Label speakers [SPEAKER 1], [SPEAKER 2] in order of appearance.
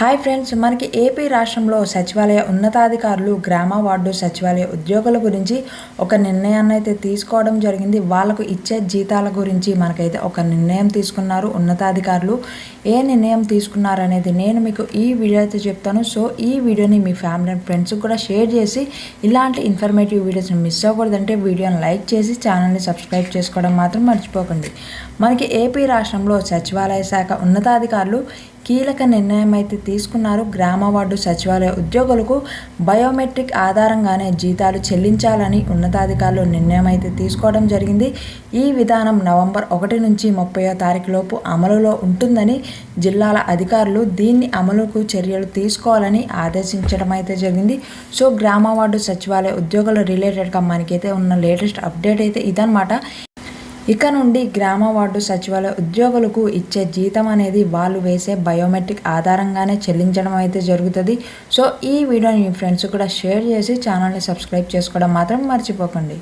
[SPEAKER 1] Hi friends మనకి AP రాష్ట్రంలో సచివాలయ ఉన్నతాధికారులు గ్రామ వార్డు సచివాలయ ఉద్యోగుల గురించి ఒక నిర్ణయాన్ని అయితే తీసుకోవడం జరిగింది. వాళ్ళకు ఇచ్చే జీతాల గురించి మనకైతే ఒక నిర్ణయం తీసుకున్నారు ఉన్నతాధికారులు. ఏ నిర్ణయం తీసుకున్నారు అనేది నేను మీకు ఈ వీడియో అయితే చెప్తాను. సో ఈ వీడియోని మీ ఫ్యామిలీ అండ్ ఫ్రెండ్స్కి కూడా షేర్ చేసి ఇలాంటి ఇన్ఫర్మేటివ్ వీడియోస్ని మిస్ అవ్వకూడదంటే వీడియోని లైక్ చేసి ఛానల్ని సబ్స్క్రైబ్ చేసుకోవడం మాత్రం మర్చిపోకండి. మనకి ఏపీ రాష్ట్రంలో సచివాలయ శాఖ ఉన్నతాధికారులు కీలక నిర్ణయం అయితే తీసుకున్నారు. గ్రామ వార్డు సచివాలయ ఉద్యోగులకు బయోమెట్రిక్ ఆధారంగానే జీతాలు చెల్లించాలని ఉన్నతాధికారులు నిర్ణయం అయితే తీసుకోవడం జరిగింది. ఈ విధానం నవంబర్ ఒకటి నుంచి ముప్పయో తారీఖు లోపు అమలులో ఉంటుందని జిల్లాల అధికారులు దీన్ని అమలుకు చర్యలు తీసుకోవాలని ఆదేశించడం అయితే జరిగింది. సో గ్రామ వార్డు సచివాలయ ఉద్యోగుల రిలేటెడ్గా మనకైతే ఉన్న లేటెస్ట్ అప్డేట్ అయితే ఇదనమాట ఇక నుండి గ్రామ వార్డు సచివాలయ ఉద్యోగులకు ఇచ్చే జీతం అనేది వాళ్ళు వేసే బయోమెట్రిక్ ఆధారంగానే చెల్లించడం అయితే జరుగుతుంది. సో ఈ వీడియోని మీ ఫ్రెండ్స్ కూడా షేర్ చేసి ఛానల్ని సబ్స్క్రైబ్ చేసుకోవడం మాత్రం మర్చిపోకండి.